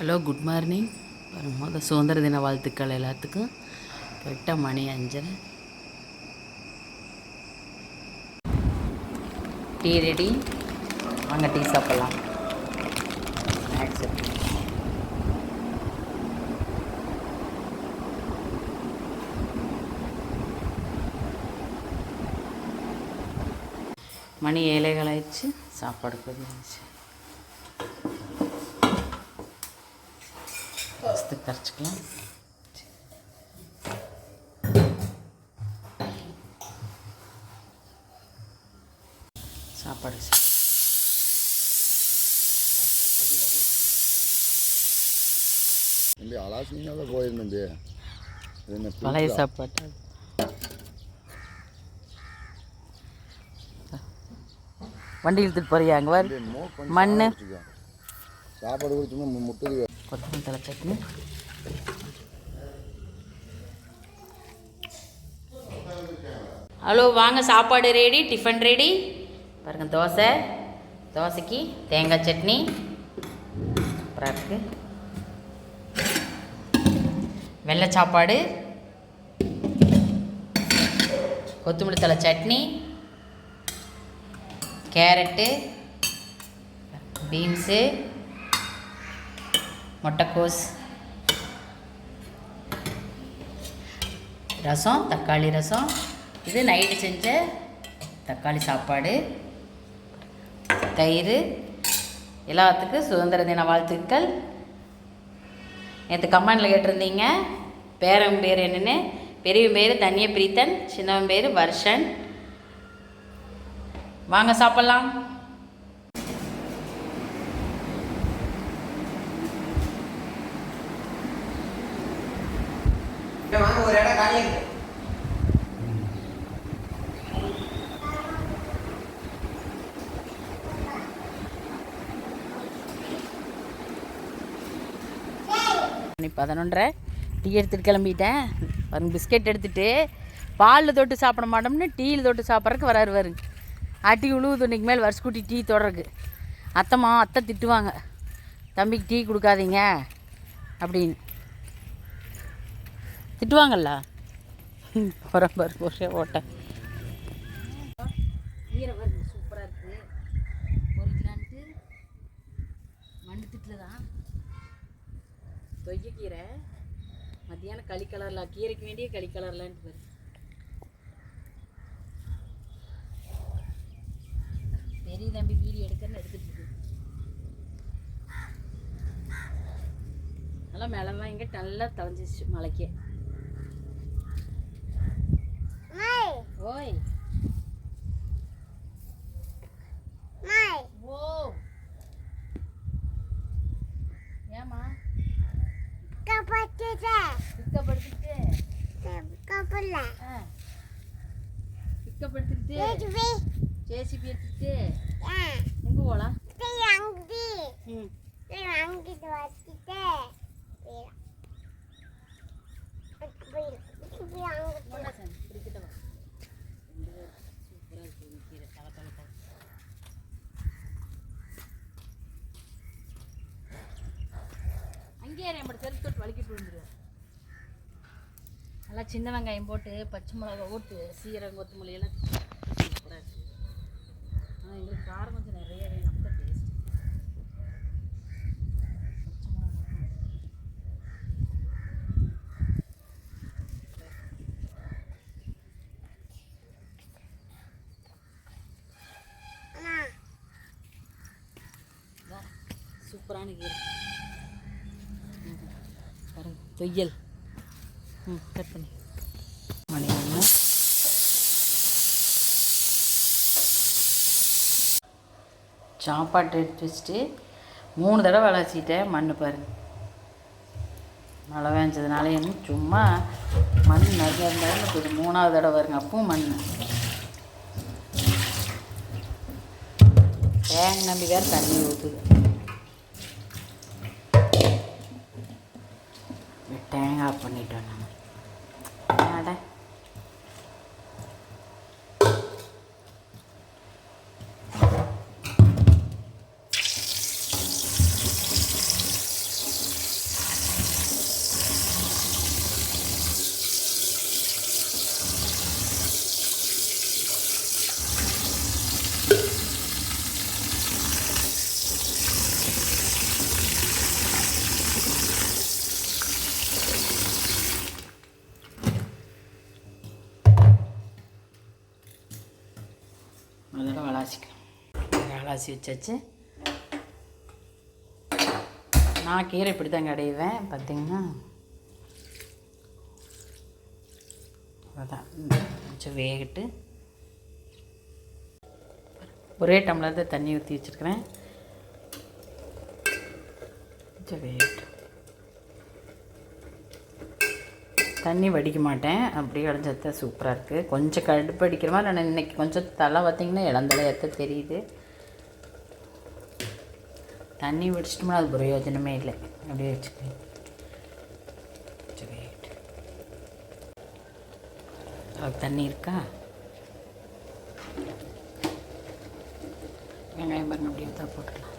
Hello good morning மொதல் சுதந்திர தின வாழ்த்துக்கள் எல்லாத்துக்கும். கரெக்டாக மணி அஞ்சரை. Tea ready. வாங்க டீ சாப்பிட்லாம். ஸ்நாக்ஸ் மணி ஏழைகள் ஆயிடுச்சு. சாப்பாடு பதினாச்சு ஃபஸ்ட்டு கரைச்சிக்கலாம் சாப்பாடு. தம்பி அலாசினாவே போயிரு தம்பி இது என்ன பழைய? சாப்பாடு வண்டி இழுத்துட்டு போறியா அங்கே வர தம்பி, மோ கொஞ்சம் மண்ணு. சாப்பாடு குடிச்சோம்னா முட்டுது கொத்தமல்லி தலை சட்னி. ஹலோ வாங்க சாப்பாடு ரெடி டிஃபன் ரெடி பாருங்கள் தோசை. தோசைக்கு தேங்காய் சட்னி. அப்புறம் இருக்குது வெள்ளை சாப்பாடு. கொத்தமல்லி தலை சட்னி. கேரட்டு. பீன்ஸு. முட்டைக்கோஸ். ரசம் தக்காளி ரசம். இது நைட்டு செஞ்ச தக்காளி சாப்பாடு. தயிர். எல்லாத்துக்கும் சுதந்திர தின வாழ்த்துக்கள். நேற்று கமெண்டில் கேட்டிருந்தீங்க பேரன் பேர் என்னென்னு? பெரியவன் பேர் தனிய பிரீத்தன் சின்னவன் பேர் வர்ஷன். வாங்க சாப்பிட்லாம். இங்க வாங்க ஒரு இடம் காலியா இருக்கு மணி பதினொன்றரை. டீ எடுத்துகிட்டு கிளம்பிட்டேன். பாருங்க பிஸ்கெட் எடுத்துகிட்டு பாலில் தொட்டு சாப்பிட மாட்டோம்னு டீயில் தொட்டு சாப்பிட்றதுக்கு வராரு வருங்க அட்டி உழுவுது இன்னைக்கு மேல் வருஷக்கூட்டி டீ தொடருக்கு அத்தம்மா அத்தை திட்டுவாங்க. தம்பிக்கு டீ கொடுக்காதீங்க அப்படின்னு. திட்டுவாங்கல்ல? போகிறேன் பாரு ஒரே ஓட்டை. கீரை வருது சூப்பராக இருக்குது பொறிக்கலான்ட்டு மண்ணு திட்டில் தொய்யக்கீரை மத்தியானம் களி கலரில் கீரைக்கு வேண்டிய களி கலர்லான்ட்டு வருது பெரிய தம்பி வீடியோ எடுக்கிறன்னு எடுத்துட்டு இருக்கு. நல்லா மிளகாய் இங்கே நல்லா தளைஞ்சிச்சு மலைக்கே ஓய் ஓ ஏமா பிக்கப்படுத்திட்டு ஆ பிக்கப்படுத்திட்டு ஜேசிபி எடுத்துட்டு எங்கே போகலாம் ம் ஒன்றா சார் பிடிக்கிட்ட வா ரெண்டு பேரும் சூப்பராக இருக்குது கீரை தலை தலை தலை அங்கேயே நம்மளோட செருப்பு தொட்டு வலிக்கிட்டு விழுந்துருவேன் நல்லா சின்ன வெங்காயம் போட்டு பச்சை மிளகா போட்டு சீரகம் கொத்தமல்லி எல்லாம் இருக்குது ஆனால் எங்களுக்கு காரம் கொஞ்சம் நிறைய வேணும் அப்போ டேஸ்ட் சூப்பரான கீரை. தொய்யல். ம் கட் பண்ணி. மணி ஒன்று சாப்பாட்டு எடுத்து வச்சுட்டு மூணு தடவை வளர்ச்சிட்டேன் மண் பாருங்க மழை வேஞ்சதுனால என்ன சும்மா மண் நிறைய இருந்தாலும் கொஞ்சம் மூணாவது தடவை வருங்க. அப்பவும் மண். தேங்க நம்பி வேறு தண்ணி ஊற்றுது തേങ്ങ അപ്പം വേണം അവിടെ அலாசி வச்சாச்சு. நான் கீரை இப்படி தான் கடைவேன் பார்த்தீங்கன்னா அதான் கொஞ்சம் வேகட்டு. ஒரே டம்ளர் தான் தண்ணி ஊற்றி வச்சுருக்கிறேன். கொஞ்சம் வேகட்டு. தண்ணி வடிக்க மாட்டேன். அப்படியே அடைஞ்சது சூப்பராக இருக்குது கொஞ்சம் கடுப்பு அடிக்கிற மாதிரி நான் இன்னைக்கு கொஞ்சம் தலை பார்த்திங்கன்னா இளந்தலையத்த தெரியுது. தண்ணி வடிச்சிட்டோம்னா அது பிரயோஜனமே இல்லை. அப்படியே வச்சுக்கேன் அதுக்கு தண்ணி இருக்கா? வெங்காயம் பாருங்க அப்படியே தான் போட்டுக்கலாம்.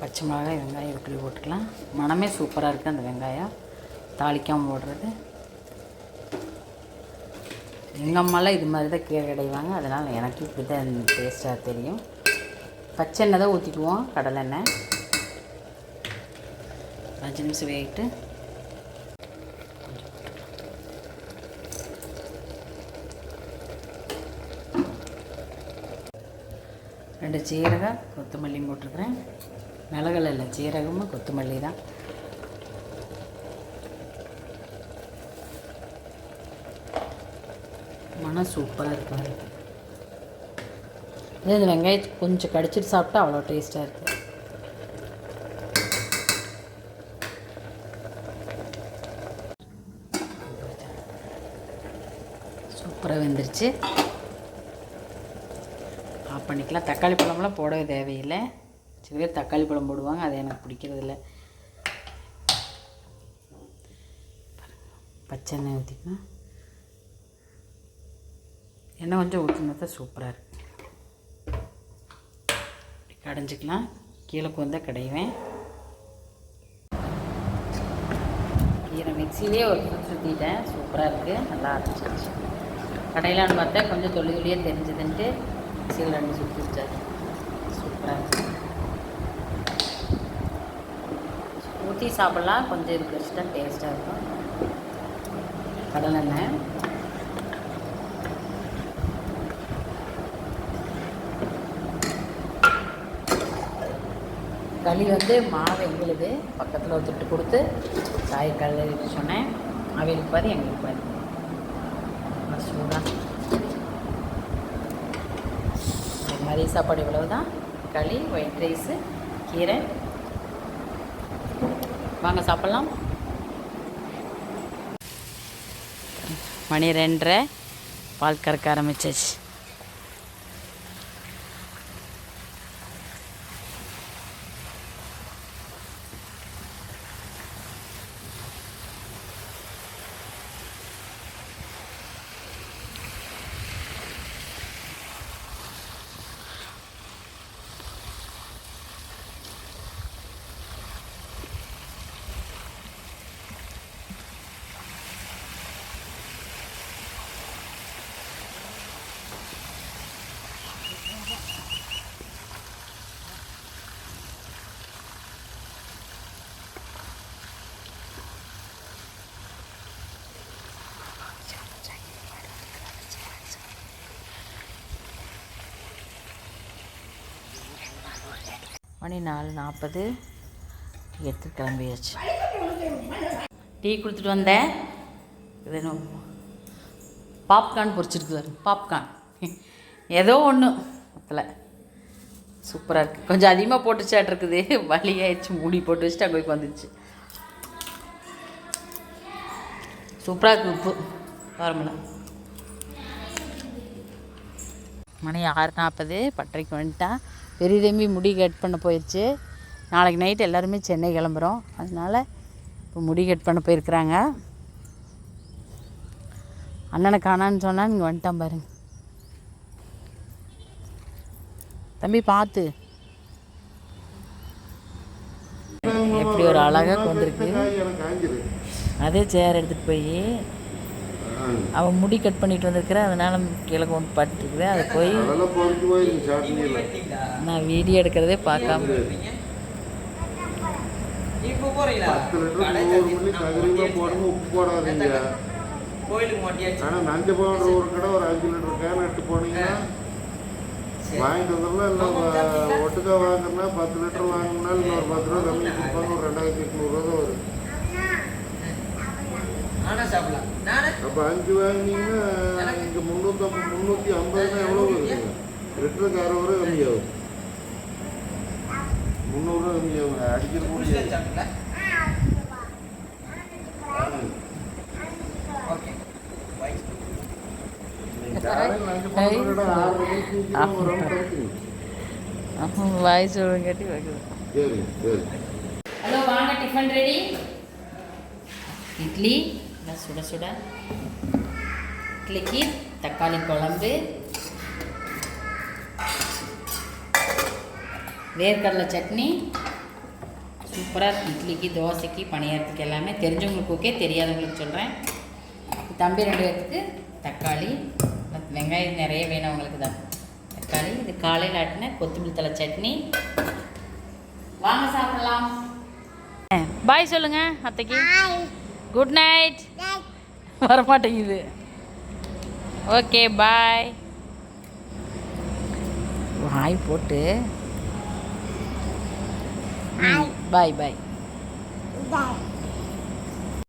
பச்சை மிளகாய் வெங்காயம் இப்படி போட்டுக்கலாம். மனமே சூப்பராக இருக்குது அந்த வெங்காயம். தாளிக்காமல் போடுறது. எங்கள் அம்மாலாம் இது மாதிரி தான் கீரை கிடைவாங்க அதனால் எனக்கு இப்படி தான் டேஸ்ட்டாக தெரியும். பச்சை எண்ணெய் தான் ஊற்றிக்குவோம் கடலெண்ணெய் அஞ்சு நிமிஷம் வேகிட்டு. ரெண்டு சீரகம் கொத்தமல்லியும் போட்டிருக்கிறேன். மிளகுல இல்லை சீரகமும் கொத்தமல்லி தான். மனம் சூப்பராக இருக்கும் இதே இந்த வெங்காயத்தை கொஞ்சம் கடிச்சிட்டு சாப்பிட்டா அவ்வளோ டேஸ்ட்டாக இருக்குது சூப்பராக வெந்துருச்சு. ஆஃப் பண்ணிக்கலாம். தக்காளி பழம்லாம் போடவே தேவையில்லை. சில பேர் தக்காளி பழம் போடுவாங்க அது எனக்கு பிடிக்கிறதில்ல. பச்சை எண்ணெய் ஊற்றிக்கணும் எண்ணெய் கொஞ்சம் ஊற்றினா தான் சூப்பராக இருக்கும் அடைஞ்சிக்கலாம். கடைஞ்சிக்கலாம் கீழே கொந்த கடைவேன் கீரை மிக்சிலே ஒரு சுற்றிட்டேன் சூப்பராக இருக்குது நல்லா அரைச்சிருச்சு கடையிலான்னு பார்த்தா கொஞ்சம் தொழில் தொழிலே தெரிஞ்சதுன்ட்டு மிக்சியில் ரெண்டு சுற்றி வச்சாரு சூப்பராக இருக்குது ஊற்றி சாப்பிட்லாம். கொஞ்சம் இதுக்கு வச்சுட்டா டேஸ்ட்டாக இருக்கும். கடலெண்ணெய். களி வந்து மாவு எங்களுது பக்கத்தில் ஒருத்தட்டு கொடுத்து காய் கல்லுக்கு சொன்னேன். அவங்களுக்கு பாதி எங்களுக்கு பாதி சூடாக மாதிரி சாப்பாடு இவ்வளவு தான் களி ஒயிட் ரைஸு கீரை. வாங்க சாப்பிட்லாம். மணி ரெண்டரை. பால் கறக்க ஆரம்பிச்சிச்சு. மணி நாலு நாற்பது. எடுத்து கிளம்பியாச்சு. டீ கொடுத்துட்டு வந்தேன். இது என்ன பாப்கார்ன் பொரிச்சிருக்கு பாப்கார்ன். ஏதோ ஒன்று அதில் சூப்பராக இருக்குது கொஞ்சம் அதிகமாக போட்டுச்சாட்டு இருக்குது. வலி மூடி போட்டு வச்சுட்டு அங்கே போய் வந்துடுச்சு சூப்பராக இருக்குது உப்பு. பாருங்களேன். மணி ஆறு நாற்பது. பட்டறைக்கு வந்துட்டா. பெரிய தம்பி முடி கட் பண்ண போயிடுச்சு நாளைக்கு நைட் எல்லாருமே சென்னை கிளம்புறோம். அதனால் இப்போ முடி கட் பண்ண போயிருக்கிறாங்க. அண்ணனை காணான்னு சொன்னா இங்கே வந்துட்டான் பாருங்க. தம்பி பார்த்து எப்படி ஒரு அழகாக வந்திருக்கு அதே சேர் எடுத்துகிட்டு போய் அவன் முடி கட் பண்ணிட்டு வந்திருக்கிற அதனால கீழே கொண்டு பட்டுருக்குது அதை போய் நான் வீடியோ எடுக்கிறதே பார்க்காம. ஆனால் நஞ்சு பவுடர் ஒரு கடை ஒரு அஞ்சு லிட்டர் கேன் எடுத்து போனீங்கன்னா வாங்கிட்டு வந்தோம்னா இல்லை ஒட்டுக்கா வாங்கினா பத்து லிட்டர் வாங்கினா இன்னொரு பத்து ரூபா கம்மி கொடுப்பாங்க ஒரு ரெண்டாயிரத்தி எட்நூறுவா தான் வரும். நானும் சாப்பிடலாம் நானு. அப்போ அஞ்சு வாங்கினீங்கன்னா இங்கே முந்நூற்றம்பது முந்நூற்றி ஐம்பதுனா எவ்வளோ வருதுங்க லிட்டருக்கு அறுபது ரூபா கம்மியாகும் முந்நூறுரூவா கம்மியாகும் அடிக்கிற முடியாது சாப்பிடல ஓகே. பை காலையில் அஞ்சு பன்னெண்டு ஆறு மணிக்கு சீக்கிரம் ஒரு ரவுண்ட் கிடைக்குங்க வாய் சொல்லுங்க கேட்டி வைக்குது சரி சரி. ஹலோ வாங்க டிஃபன் ரெடி. இட்லி. நல்லா சுட சுட இட்லிக்கு தக்காளி குழம்பு வேர்க்கடலை சட்னி சூப்பராக இட்லிக்கு தோசைக்கு பணியாரத்துக்கு எல்லாமே தெரிஞ்சவங்களுக்கு ஓகே தெரியாதவங்களுக்கு சொல்கிறேன் தம்பி ரெண்டு பேர்த்துக்கு தக்காளி வெங்காயம் நிறைய வேணும் அவங்களுக்கு தான். தக்காளி இது காலையில் ஆட்டின கொத்தமல்லி தலை சட்னி. வாங்க சாப்பிடலாம். பாய் சொல்லுங்க அத்தைக்கு. குட் நைட் வரமாட்டேங்குது. ஓகே பாய் வாய் போட்டு. Bye bye